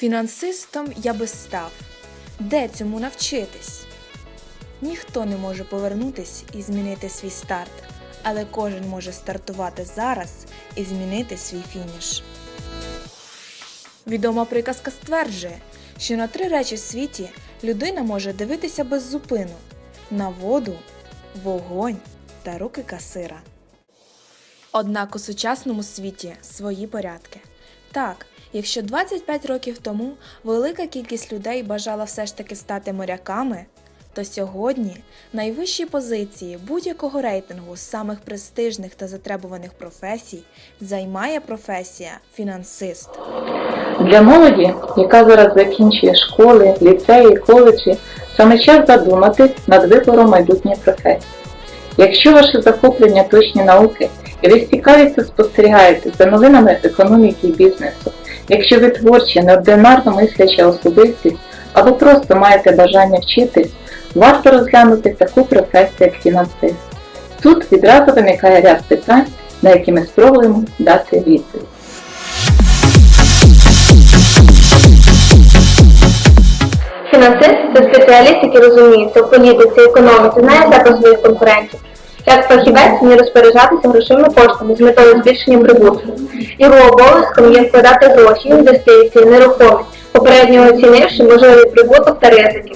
Фінансистом я би став. Де цьому навчитись? Ніхто не може повернутись і змінити свій старт, але кожен може стартувати зараз і змінити свій фініш. Відома приказка стверджує, що на три речі в світі людина може дивитися без зупину на воду, вогонь та руки касира. Однак у сучасному світі свої порядки. Так, якщо 25 років тому велика кількість людей бажала все ж таки стати моряками, то сьогодні найвищі позиції будь-якого рейтингу з самих престижних та затребуваних професій займає професія фінансист. Для молоді, яка зараз закінчує школи, ліцеї, коледжі, саме час задуматись над вибором майбутньої професії. Якщо ваше захоплення точні науки і ви з цікавістю спостерігаєте за новинами економіки і бізнесу, якщо ви творча, неординарно мисляча особистість або просто маєте бажання вчитись, варто розглянути таку професію, як фінансист. Тут відразу виникає ряд питань, на які ми спробуємо дати відповідь. Фінансист це спеціаліст, який розуміється в політиці, економіці, знає про своїх конкурентів. Як фахівець вміє розпоряджатися грошовими коштами з метою збільшення прибутку. Його обов'язком є вкладати гроші, інвестиції, нерухомість, попередньо оцінивши можливий прибуток та ризики.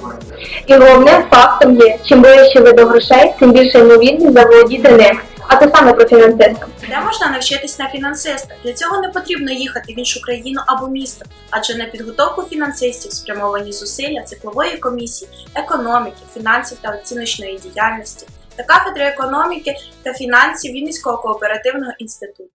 І головним фактом є, чим ближче ви до грошей, тим більше ймовірність заволодіти ними. А це саме про фінансиста. Де можна навчитись на фінансиста? Для цього не потрібно їхати в іншу країну або місто, адже на підготовку фінансистів спрямовані зусилля циклової комісії, економіки, фінансів та оціночної діяльності та кафедри економіки та фінансів Вінницького кооперативного інституту.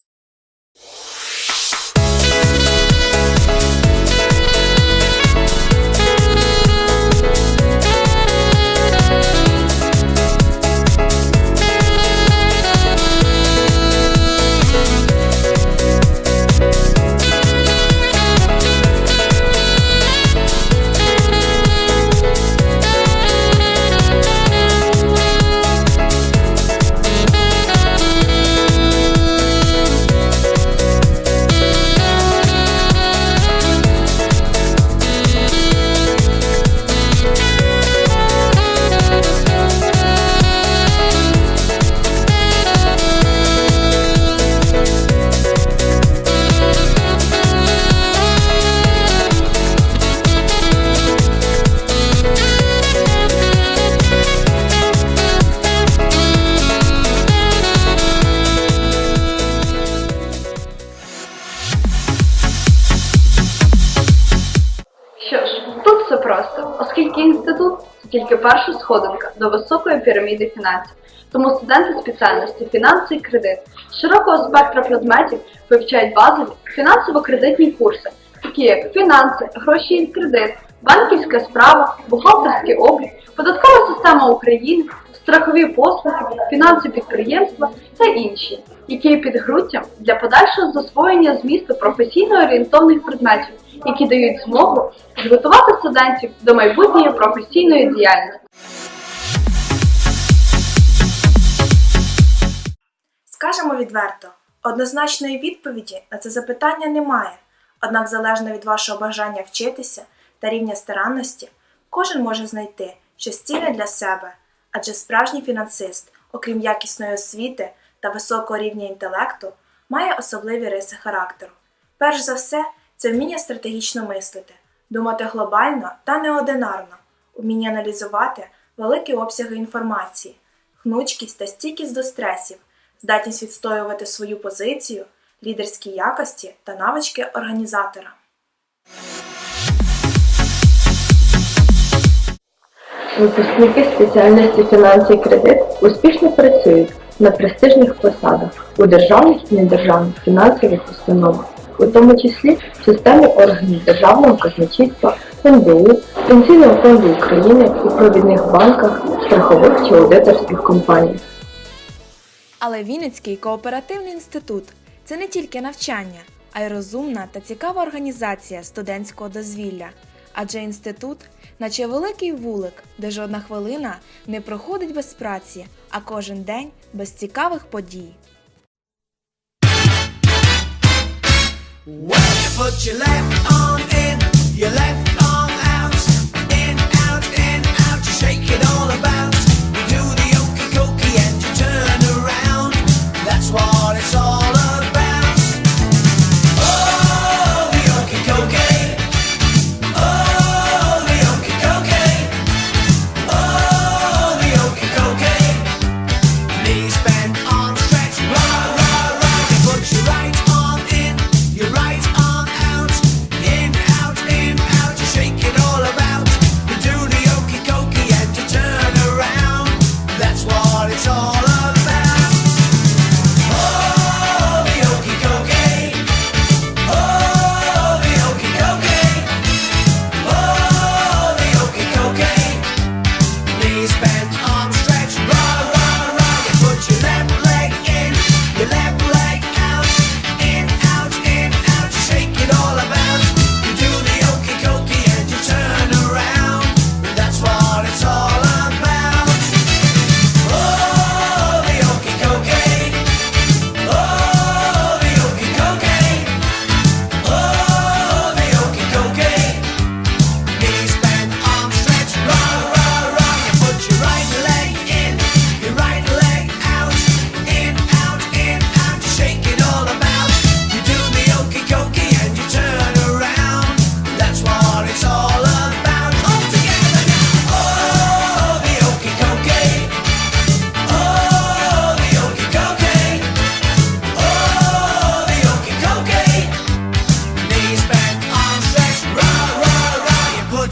Все просто, оскільки інститут це тільки перша сходинка до високої піраміди фінансів. Тому студенти спеціальності фінанси і кредит широкого спектра предметів вивчають базові фінансово-кредитні курси, такі як фінанси, гроші і кредит, банківська справа, бухгалтерський облік, податкова система України, страхові послуги, фінанси підприємства та інші, які є підґрунтям для подальшого засвоєння змісту професійно орієнтовних предметів, які дають змогу підготувати студентів до майбутньої професійної діяльності. Скажемо відверто, однозначної відповіді на це запитання немає, однак залежно від вашого бажання вчитися та рівня старанності, кожен може знайти щось цінне для себе, адже справжній фінансист, окрім якісної освіти та високого рівня інтелекту, має особливі риси характеру. Перш за все, це вміння стратегічно мислити, думати глобально та неодинарно, вміння аналізувати великі обсяги інформації, гнучкість та стійкість до стресів, здатність відстоювати свою позицію, лідерські якості та навички організатора. Випускники спеціальності фінанси і кредит успішно працюють на престижних посадах у державних і недержавних фінансових установах, у тому числі в системі органів державного казначейства, НБУ, Пенсійного фонду України у провідних банках, страхових чи аудиторських компаніях. Але Вінницький кооперативний інститут це не тільки навчання, а й розумна та цікава організація студентського дозвілля. Адже інститут, наче великий вулик, де жодна хвилина не проходить без праці, а кожен день без цікавих подій. Well, you put your left arm in, Your left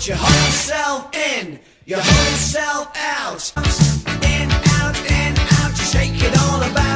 your whole self in, your whole self out. In, out, in, out. You shake it all about.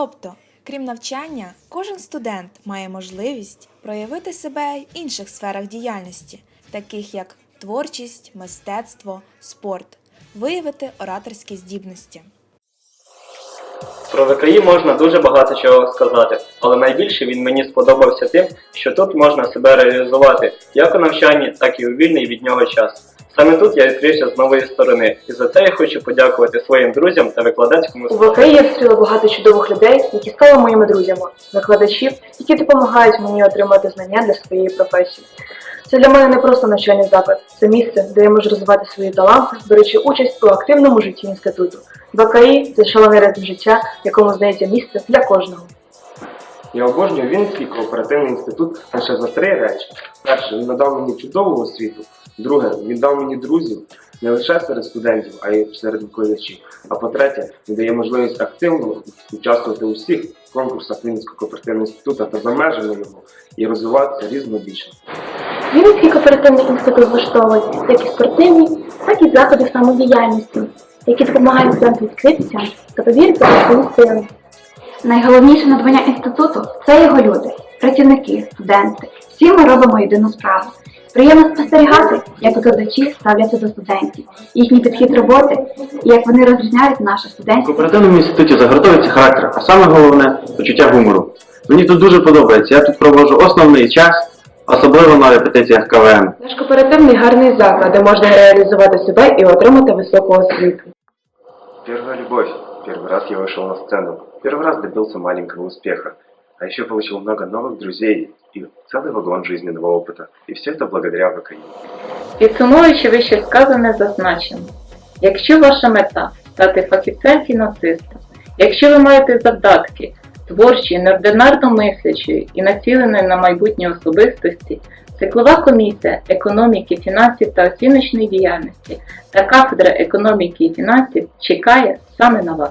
Тобто, крім навчання, кожен студент має можливість проявити себе в інших сферах діяльності, таких як творчість, мистецтво, спорт, виявити ораторські здібності. Про ВКІ можна дуже багато чого сказати, але найбільше він мені сподобався тим, що тут можна себе реалізувати як у навчанні, так і у вільний від нього час. Саме тут я відкрився з нової сторони, і за це я хочу подякувати своїм друзям та викладацькому У ВК я зустріла багато чудових людей, які стали моїми друзями, викладачів, які допомагають мені отримати знання для своєї професії. Це для мене не просто навчальний заклад, це місце, де я можу розвивати свої таланти, беручи участь у активному житті інституту. ВКІ це шалений ритм життя, якому знайдеться місце для кожного. Я обожнюю Вінницький кооперативний інститут лише за три речі. Перше, він надав мені чудову освіту. Друге, він дав мені друзів не лише серед студентів, а й серед викладачів. А по-третє, він дає можливість активно участвувати у всіх конкурсах Вінницького кооперативного інституту та за межами його і розвиватися різнобічно. Вінницький кооперативний інститут влаштовує як і спортивні, так і заходи самодіяльності, які допомагають студентам відкритися та повірити у свої сили. Найголовніше надбання інституту це його люди, працівники, студенти. Всі ми робимо єдину справу. Приємно спостерігати, як викладачі ставляться до студентів, їхній підхід роботи і як вони розрізняють наших В студентів. кооперативному інституті загартовується характер, а саме головне почуття гумору. Мені тут дуже подобається. Я тут проводжу основний час, особливо на репетиціях КВН. Наш кооперативний гарний заклад, де можна реалізувати себе і отримати високу освіту. Первая любовь. Первый раз я вышел на сцену. Первый раз добился маленького успеха. А еще получил много новых друзей и целый вагон жизненного опыта. И все это благодаря ВКИ. Підсумовуючи вище сказане, зазначимо. Якщо ваша мета стати фахівцем-фінансистом, якщо ви маєте завдатки творчі, неординарно мислячої і націленої на майбутнє особистості, циклова комісія економіки, фінансів та оціночної діяльності та кафедра економіки і фінансів чекає саме на вас.